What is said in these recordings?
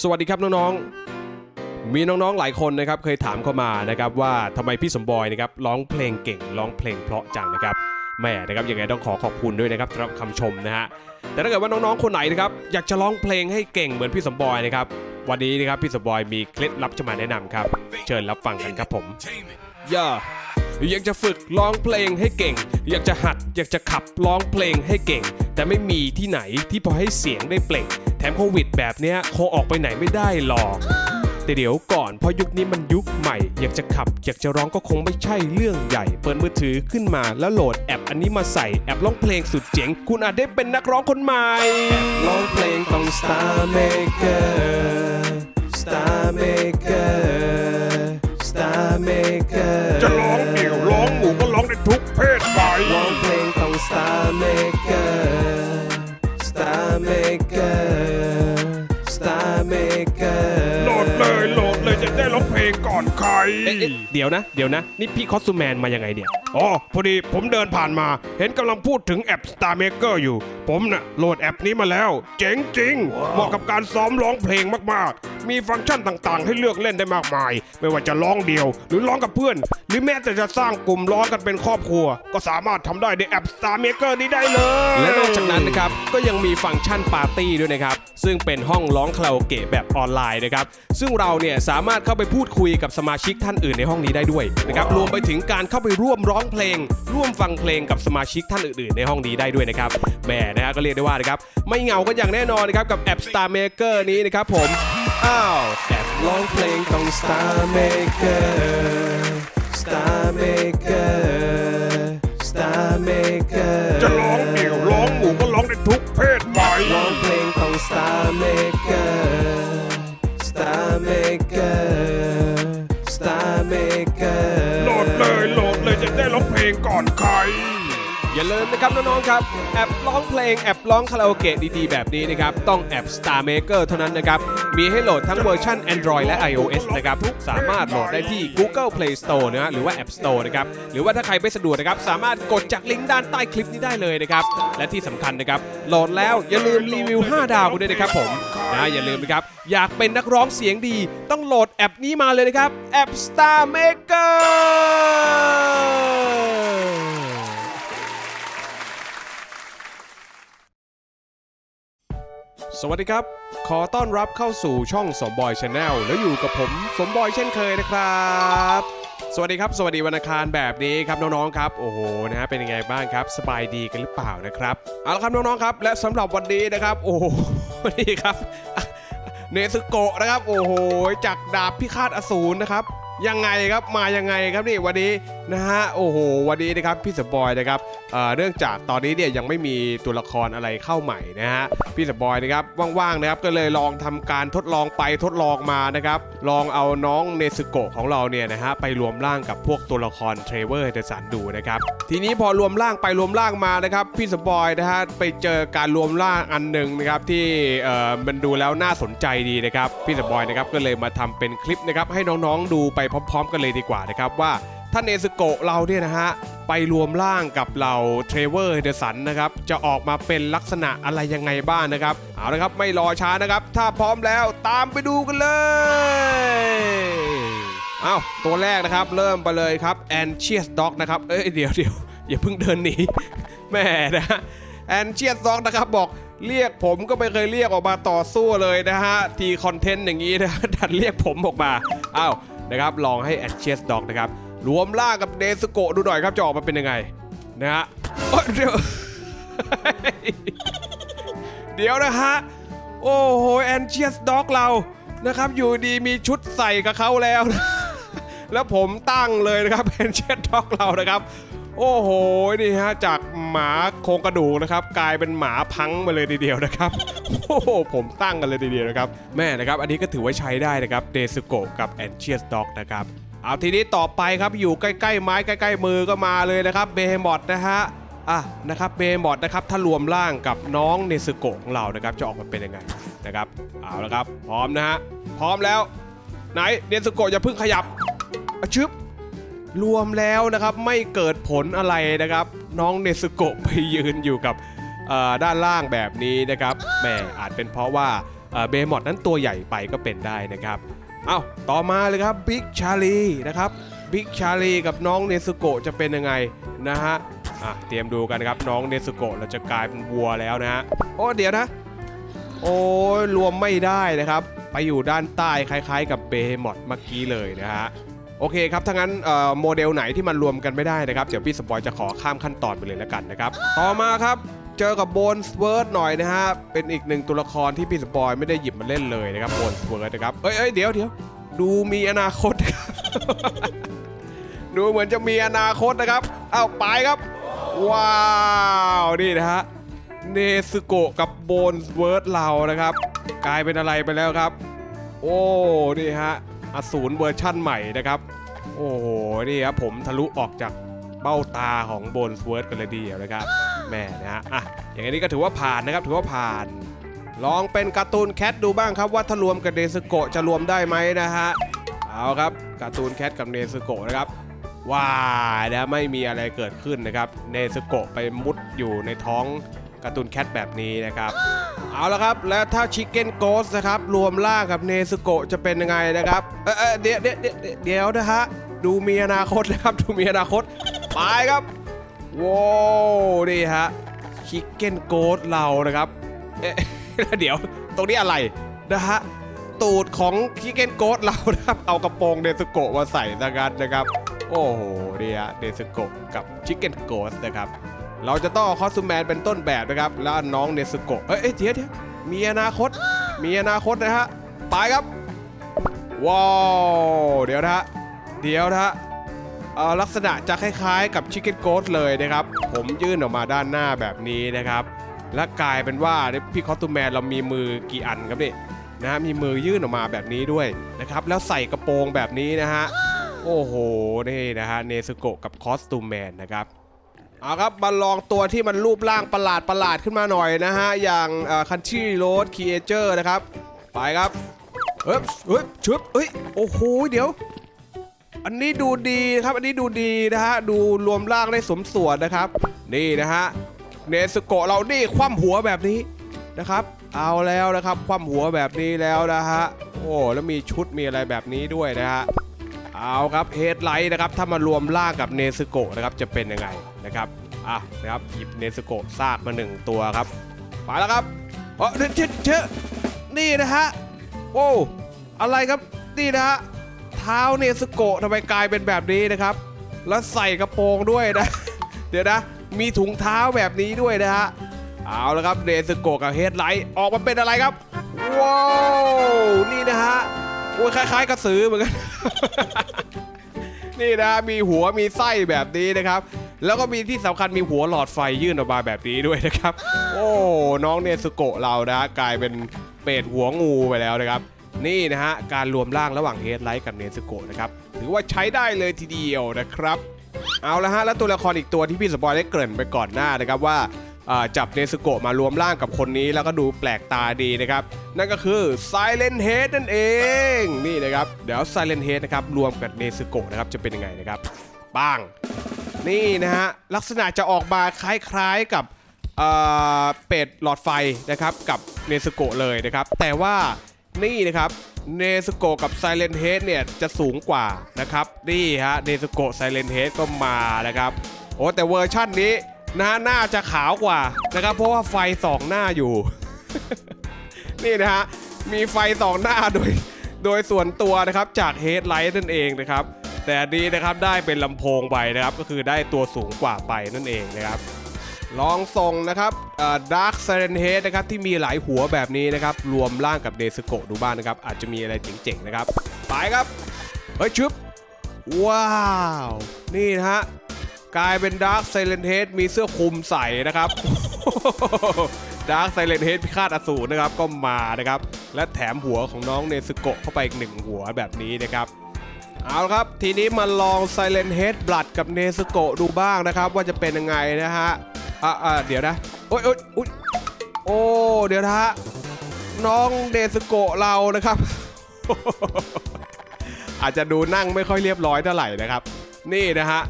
สวัสดีครับน้องๆ มีน้องๆหลายคนนะครับเคยถามเข้ามานะครับว่าทำไมพี่สมบอยนะครับร้องเพลงเก่งร้องเพลงเพราะจังนะครับแม่นะครับยังไงต้องขอขอบคุณด้วยนะครับสำหรับคำชมนะฮะแต่ถ้าเกิดว่าน้องๆคนไหนนะครับอยากจะร้องเพลงให้เก่งเหมือนพี่สมบอยนะครับวันนี้นะครับพี่สมบอยมีเคล็ดลับจะมาแนะนำครับ เชิญรับฟังกันครับผมย่าอยากจะฝึกร้องเพลงให้เก่ง อยากจะหัดอยากจะขับร้องเพลงให้เก่ง แต่ไม่มีที่ไหนที่พอให้เสียงได้เปล่ง แถมโควิด แบบเนี้ยคงออกไปไหนไม่ได้หรอก แต่เดี๋ยวก่อนเพราะยุคนี้มันยุคใหม่ อยากจะขับ อยากจะร้องก็คงไม่ใช่เรื่องใหญ่ เปิดมือถือขึ้นมาแล้วโหลดแอปอันนี้มาใส่แอปร้องเพลงสุดเจ๋ง คุณอาจได้เป็นนักร้องคนใหม่แอปร้องเพลงต้อง Star Maker Star Maker Star Maker จะร้องเดี่ยวร้องหมู่ก็ร้องได้ทุกเพศไป เอ๊ะเดี๋ยวนะ เดี๋ยวนะ นี่พี่คอสตูแมนมายังไงเนี่ย อ๋อ พอดีผมเดินผ่านมา เห็นกำลังพูดถึงแอป Star Maker อยู่ ผมน่ะโหลดแอปนี้มาแล้ว เจ๋งจริง เหมาะกับการซ้อมร้องเพลงมากๆ มีฟังก์ชันต่างๆ ให้เลือกเล่นได้มากมาย ไม่ว่าจะร้องเดียว หรือร้องกับเพื่อน หรือแม้แต่จะสร้างกลุ่มร้องกันเป็นครอบครัว ก็สามารถทำได้ในแอป Star Maker นี้ได้เลย และนอกจากนั้นนะครับก็ยังมีฟังก์ชันปาร์ตี้ด้วยนะครับ ซึ่งเป็นห้องร้องคาราโอเกะแบบออนไลน์นะครับ ซึ่งเราเนี่ยสามารถเข้าไปพูดคุยกับสมาชิกท่านอื่นในห้องนี้ได้ด้วยนะครับรวมไปถึงการเข้าไปร่วมร้องเพลง ร่วมฟังเพลงกับสมาชิกท่านอื่นๆ ในห้องนี้ได้ด้วยนะครับแหมนะฮะก็เรียกได้ว่านะครับไม่เหงากันอย่างแน่นอนนะครับกับแอป Star Maker นี้นะครับผม อ้าวแอปร้องเพลงต้อง Star Maker Star Maker Star Maker จะร้องเดี่ยวร้องหมู่ก็ร้องได้ทุกเพศไปร้องเพลงของ Star Maker Star Maker Star Maker โหลดเลยโหลดเลยจะได้ร้องเพลงก่อนใคร อย่าลืมนะครับน้องๆครับแอปร้องเพลงแอปร้องคาราโอเกะดีๆ แบบนี้นะครับ ต้องแอป Star Maker เท่านั้นนะครับ มีให้โหลดทั้งเวอร์ชัน Android และ iOS นะครับสามารถโหลดได้ที่ Google Play Store นะฮะหรือว่า App Store นะครับหรือว่าถ้าใครไม่สะดวกนะครับสามารถกดจากลิงก์ด้านใต้คลิปนี้ได้เลยนะครับและที่สำคัญนะครับโหลดแล้วอย่าลืมรีวิว 5 ดาวกันด้วยนะครับผมนะอย่าลืมนะครับอยากเป็นนักร้องเสียงดี ต้องโหลดแอปนี้มาเลยนะครับแอป Star Maker สวัสดีครับ ขอต้อนรับเข้าสู่ช่องสมบอยชาแนลแล้วอยู่กับผมสมบอยเช่นเคยนะครับ สวัสดีครับ สวัสดีวันอังคารแบบนี้ครับน้องๆครับ โอ้โหนะฮะเป็นยังไงบ้างครับ สบายดีกันหรือเปล่านะครับเอาละครับน้องๆครับ และสำหรับวันนี้นะครับ โอ้โหนี่ครับ เนซึโกะนะครับ โอ้โหจากดาบพิฆาตอสูรนะครับ ยังไงครับมายังไงครับนี่วันนี้นะฮะโอ้โหวันนี้นะครับพี่สปอยนะครับเนื่องจากตอนนี้เนี่ยยังไม่มีตัวละครอะไรเข้าใหม่นะฮะพี่สปอยนะครับว่างๆนะครับก็เลยลองทำการทดลองไปทดลองมานะครับลองเอาน้องเนซึโกะของเราเนี่ยนะฮะไปรวมร่างกับพวกตัวละครเทรเวอร์เดสันดูนะครับทีนี้พอรวมร่างไปรวมร่างมานะครับพี่สปอยนะฮะไปเจอการรวมร่างอันหนึ่งนะครับที่เออมันดูแล้วน่าสนใจดีนะครับพี่สปอยนะครับก็เลยมาทำเป็นคลิปนะครับให้น้องๆดูไปพร้อม ๆ กันเลยดีกว่านะครับว่าท่านเนซึโกะเราเนี่ยนะฮะไปรวมร่างกับเราเทรเวอร์เดสันนะครับจะออกมาเป็นลักษณะอะไรยังไงบ้างนะครับ เอาละครับไม่รอช้านะครับ ถ้าพร้อมแล้วตามไปดูกันเลยเอาตัวแรกนะครับเริ่มไปเลยครับแอนเชียสด็อกนะครับเอ้ยเดี๋ยวเดี๋ยวอย่าเพิ่งเดินหนีแม่นะแอนเชียสด็อกนะครับบอกเรียกผมก็ไม่เคยเรียกออกมาต่อสู้เลยนะฮะทีคอนเทนต์อย่างนี้นะดันเรียกผมออกมาอ้าว นะครับลองให้แอนเชียสด็อกนะครับรวมล่างกับเนสโกดูหน่อยครับจะออกมาเป็นยังไงนะฮะเดี๋ยวเดี๋ยวนะฮะโอ้โหแอนเชียสด็อกเรานะครับอยู่ดีมีชุดใส่กับเขาแล้ว แล้วผมตั้งเลยนะครับแอนเชียสด็อกเรานะครับ โอ้โหนี่ฮะจากหมาโครงกระดูกนะครับ กลายเป็นหมาพังมาเลยทีเดียวนะครับโอ้โหผมตั้งกันเลยทีเดียวนะครับแม่นะครับ อันนี้ก็ถือว่าใช้ได้นะครับเดสโกกับแอนเชียสด็อกนะครับเอาทีนี้ต่อไปครับอยู่ใกล้ๆไม้ใกล้ๆมือก็มาเลยนะครับเบมอดนะฮะอะนะครับเบมอดนะครับถ้ารวมร่างกับน้องเนซึโกะของเรานะครับจะออกมาเป็นยังไงนะครับเอาละครับ พร้อมนะฮะพร้อมแล้ว ไหนเนซึโกะอย่าเพิ่งขยับอะชึบ รวมแล้วนะครับไม่เกิดผลอะไรนะครับ น้องเนซึโกะไปยืนอยู่กับด้านล่างแบบนี้นะครับแหมอาจเป็นเพราะว่าเบมอดนั้นตัวใหญ่ไปก็เป็นได้นะครับเอาต่อมาเลยครับบิ๊กชาลีนะครับบิ๊กชาลีกับน้องเนซุโกะจะเป็นยังไงนะฮะเตรียมดูกันครับน้องเนซุโกะเราจะกลายเป็นวัวแล้วนะฮะโอ้เดี๋ยวนะ โอ้รวมไม่ได้นะครับ ไปอยู่ด้านใต้คล้ายๆ กับเบมอดเมื่อกี้เลยนะฮะ โอเคครับถ้างั้นโมเดลไหนที่มันรวมกันไม่ได้นะครับเดี๋ยวพี่สปอยจะขอข้ามขั้นตอนไปเลยแล้วกันนะครับต่อมาครับเจอกับโบนสเวิร์ดหน่อยนะฮะเป็นอีกหนึ่งตัวละครที่พี่สปอยไม่ได้หยิบมาเล่นเลยนะครับโบนสเวิร์ดนะครับเอ้ยเอ้ยเดี๋ยวเดี๋ยวดูมีอนาคตครับดูเหมือนจะมีอนาคตนะครับเอาไปครับ ว้าวนี่นะฮะเนซึโกะกับโบนสเวิร์ดเรานะครับ กลายเป็นอะไรไปแล้วครับ โอ้นี่ฮะ อสูรเวอร์ชั่นใหม่นะครับ โอ้โห นี่ครับผมทะลุออกจากเบ้าตาของโบนเวิร์ดกันเลยทีเดียวนะครับแม่นะฮะอะอย่างนี้ก็ถือว่าผ่านนะครับถือว่าผ่าน ลองเป็นการ์ตูนแคทดูบ้างครับว่าถ้ารวมกับเนซึโกะจะรวมได้ไหมนะฮะเอาครับการ์ตูนแคทกับเนซึโกะนะครับว้านะไม่มีอะไรเกิดขึ้นนะครับ เนซึโกะไปมุดอยู่ในท้องการ์ตูนแคทแบบนี้นะครับ เอาละครับ แล้วถ้าชิคเก้นโกสนะครับ รวมล่างกับเนซึโกะจะเป็นยังไงนะครับ เออเออเดี๋ยวเดี๋ยวเดี๋ยวเดี๋ยวนะฮะ ดูมีอนาคตนะครับ ดูมีอนาคต ไปครับว้าวนี่ฮะชิคเก้นโกสเรานะครับเอ๊ะแล้วเดี๋ยวตรงนี้อะไรนะฮะตูดของชิคเก้นโกสเรานะครับเอากระโปรงเนซึโกะมาใส่ซะงั้นนะครับ โอ้โหนี่ฮะเนซึโกะกับชิคเก้นโกสนะครับ เราจะต้องเอาคอสตูมแมนเป็นต้นแบบนะครับ แล้วน้องเนซึโกะเอ้ยเอ้ยเดี๋ยวเดี๋ยวมีอนาคต มีอนาคตนะฮะ ไปครับ ว้าว เดี๋ยวนะฮะ เดี๋ยวนะฮะลักษณะจะคล้ายๆ กับชิคเก้นโกสเลยนะครับ ผมยื่นออกมาด้านหน้าแบบนี้นะครับ และกลายเป็นว่าพี่คอสตูมแมนเรามีมือกี่อันครับนี่นะฮะมีมือยื่นออกมาแบบนี้ด้วยนะครับ แล้วใส่กระโปรงแบบนี้นะฮะ โอ้โห นี่นะฮะ เนซึโกะกับคอสตูมแมนนะครับ เอาครับมาลองตัวที่มันรูปร่างประหลาดประหลาดขึ้นมาหน่อยนะฮะ อย่างคันทรีโรดคีเอเจอร์นะครับ ไปครับเฮ้ยเฮ้ยชึบเฮ้ย โอ้โห เดี๋ยว อันนี้ดูดีครับ อันนี้ดูดีนะฮะ ดูรวมร่างได้สมส่วนนะครับ นี่นะฮะ เนสโกะเรานี่คว่ำหัวแบบนี้นะครับ เอาแล้วนะครับ คว่ำหัวแบบนี้แล้วนะฮะ โอ้ แล้วมีชุดมีอะไรแบบนี้ด้วยนะฮะ เอาครับเฮดไลท์นะครับถ้ามารวมล่างกับเนซึโกะนะครับจะเป็นยังไงนะครับอะนะครับหยิบเนซึโกะซากมาหนึ่งตัวครับไปแล้วครับเออเดี๋ยวเดี๋ยวเดี๋ยวนี่นะฮะโอ้อะไรครับนี่นะฮะเท้าเนซึโกะทำไมกลายเป็นแบบนี้นะครับ แล้วใส่กระโปรงด้วยนะ เดี๋ยวนะ มีถุงเท้าแบบนี้ด้วยนะฮะเอาละครับเนซึโกะกับเฮดไลท์ออกมาเป็นอะไรครับว้าวนี่นะฮะ โอ้ยคล้าย ๆกระสือเหมือนกัน นี่นะมีหัวมีไส้แบบนี้นะครับ แล้วก็มีที่สำคัญมีหัวหลอดไฟยื่นออกมาแบบนี้ด้วยนะครับ โอ้น้องเนสโกะเรานะกลายเป็นเป็ดหัวงูไปแล้วนะครับ นี่นะฮะการรวมร่างระหว่างเฮดไลท์กับเนสโกะนะครับถือว่าใช้ได้เลยทีเดียวนะครับ เอาละฮะแล้วตัวละครอีกตัวที่พี่สปอยได้เกริ่นไปก่อนหน้านะครับว่าอ่า จับเนสโกะมารวมร่างกับคนนี้แล้วก็ดูแปลกตาดีนะครับ นั่นก็คือ Silent Head นั่นเอง นี่นะครับ เดี๋ยว Silent Head นะครับ รวมกับเนสโกะนะครับ จะเป็นยังไงนะครับปังนี่นะฮะ ลักษณะจะออกมาคล้ายๆกับเป็ดหลอดไฟนะครับ กับเนสโกะเลยนะครับ แต่ว่านี่นะครับเนสโกะกับ Silent Head เนี่ยจะสูงกว่านะครับ นี่ฮะเนสโกะ Silent Head ก็มานะครับ โอ้แต่เวอร์ชั่นนี้ นะฮะหน้าจะขาวกว่านะครับ เพราะว่าไฟสองหน้าอยู่ นี่นะฮะมีไฟสองหน้าโดย โดยส่วนตัวนะครับจากเฮดไลท์นั่นเองนะครับ แต่อันนี้นะครับได้เป็นลำโพงไปนะครับ ก็คือได้ตัวสูงกว่าไปนั่นเองนะครับ ลองส่งนะครับดาร์คเซเรนเฮดนะครับที่มีหลายหัวแบบนี้นะครับ รวมร่างกับเดสโกดูบ้างนะครับ อาจจะมีอะไรเจ๋งๆนะครับ ไปครับ เฮ้ยชึบว้าว นี่นะฮะ กลายเป็นดาร์คไซเลนเฮดมีเสื้อคลุมใส่นะครับดาร์คไซเลนเฮดพิฆาตอสูรนะครับก็มานะครับ และแถมหัวของน้องเนซึโกะเข้าไปอีกหนึ่งหัวแบบนี้นะครับเอาละครับทีนี้มาลอง Silent Head Blood กับเนซึโกะดูบ้างนะครับ ว่าจะเป็นยังไงนะฮะอะอะเดี๋ยวนะโอ๊ยโอ๊ยอุ๊ยโอ้เดี๋ยวนะฮะน้องเนซึโกะเรานะครับ อาจจะดูนั่งไม่ค่อยเรียบร้อยเท่าไหร่นะครับ นี่นะฮะ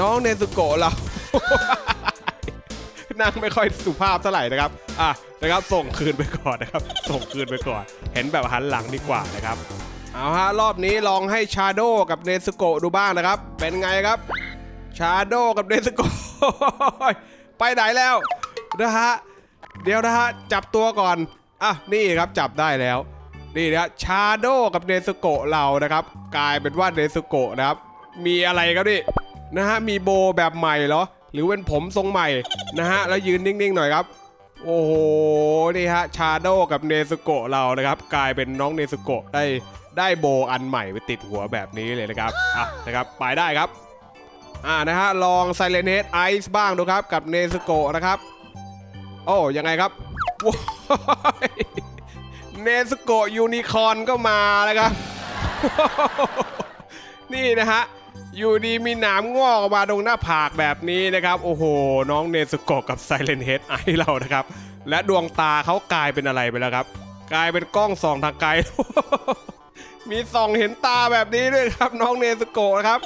น้องเนซุโกะเรา นั่งไม่ค่อยสุภาพเท่าไหร่นะครับ อะนะครับส่งคืนไปก่อนนะครับ ส่งคืนไปก่อน เห็นแบบหันหลังดีกว่านะครับ เอาฮะรอบนี้ลองให้ชาโดกับเนสโกะดูบ้างนะครับ เป็นไงครับ ชาโดกับเนสโกะไปไหนแล้วนะฮะเดี๋ยวนะฮะจับตัวก่อน อะนี่ครับจับได้แล้วนี่นะชาโดกับเนสโกะเรานะครับ กลายเป็นว่าเนสโกะนะครับ มีอะไรครับนี่ นะฮะมีโบแบบใหม่เหรอ หรือเป็นผมทรงใหม่นะฮะแล้วยืนนิ่งๆหน่อยครับ โอ้โหนี่ฮะชาโดกับเนสโกะเรานะครับ กลายเป็นน้องเนสโกะได้ได้โบอันใหม่ไปติดหัวแบบนี้เลยนะครับอะนะครับไปได้ครับอ่านะฮะลอง Silent Head Ice บ้างดูครับกับเนสโกะนะครับ โอ้ยังไงครับว้ยเนสโกะยูนิคอนก็มาแล้วครับ นี่นะฮะ อยู่ดีมีหนามงอกออกมาตรงหน้าผากแบบนี้นะครับ โอ้โห น้องเนสโกกับ Silent Head ไอเรานะครับ และดวงตาเขากลายเป็นอะไรไปแล้วครับ กลายเป็นกล้องส่องทางไกล มีส่องเห็นตาแบบนี้ด้วยครับ น้องเนสโกะนะครับ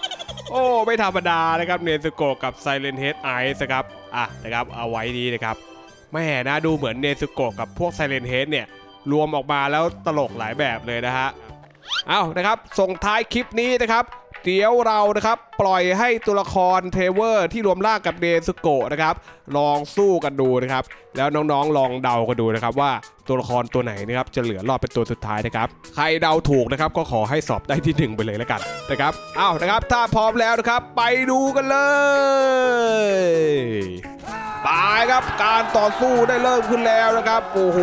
โอ้ไม่ธรรมดานะครับเนสโกกับ Silent Head Ice นะครับอะนะครับเอาไว้ดีนะครับแม่นะดูเหมือนเนสโกกับพวก Silent Head เนี่ยรวมออกมาแล้วตลกหลายแบบเลยนะฮะเอานะครับส่งท้ายคลิปนี้นะครับ เดี๋ยวเรานะครับปล่อยให้ตัวละครเทเวอร์ที่รวมร่างกับเดซุโกะนะครับ ลองสู้กันดูนะครับ แล้วน้องๆลองเดากันดูนะครับว่าตัวละครตัวไหนนะครับจะเหลือรอดเป็นตัวสุดท้ายนะครับใครเดาถูกนะครับก็ขอให้สอบได้ที่หนึ่งไปเลยแล้วกันนะครับเอาวนะครับ ถ้าพร้อมแล้วนะครับ ไปดูกันเลยไปครับการต่อสู้ได้เริ่มขึ้นแล้วนะครับโอ้โห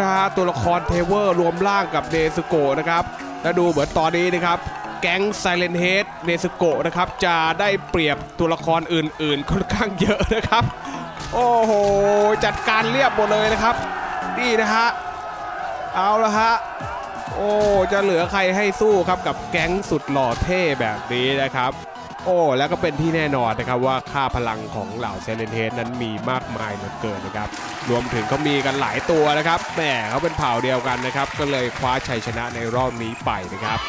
นะฮะตัวละครเทเวอร์รวมร่างกับเดซุโกะนะครับและดูเหมือนตอนนี้นะครับ แก๊ง Silent Head เนสโกะนะครับ จะได้เปรียบตัวละครอื่นๆ ค่อนข้างเยอะนะครับ โอ้โห จัดการเรียบหมดเลยนะครับ นี่นะฮะ เอาละฮะ โอ้ จะเหลือใครให้สู้ครับกับแก๊งสุดหล่อเท่แบบนี้นะครับโอ้แล้วก็เป็นที่แน่นอนนะครับว่าค่าพลังของเหล่าเซเลนเทสนั้นมีมากมายเหลือเกินนะครับ รวมถึงเขามีกันหลายตัวนะครับแหมเขาเป็นเผ่าเดียวกันนะครับ ก็เลยคว้าชัยชนะในรอบนี้ไปนะครับ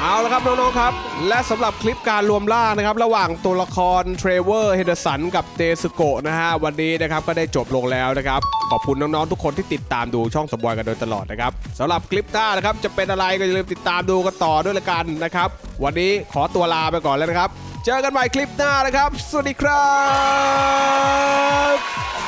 เอาละครับน้องๆครับ และสำหรับคลิปการรวมร่านะครับ ระหว่างตัวละครเทรเวอร์เฮเดสันกับเตสโกะนะฮะวันนี้นะครับก็ได้จบลงแล้วนะครับ ขอบคุณน้องๆทุกคนที่ติดตามดูช่องสมบอยกันโดยตลอดนะครับสำหรับคลิปหน้านะครับจะเป็นอะไรก็อย่าลืมติดตามดูกันต่อด้วยละกันนะครับ วันนี้ขอตัวลาไปก่อนแล้วนะครับ เจอกันใหม่คลิปหน้านะครับ สวัสดีครับ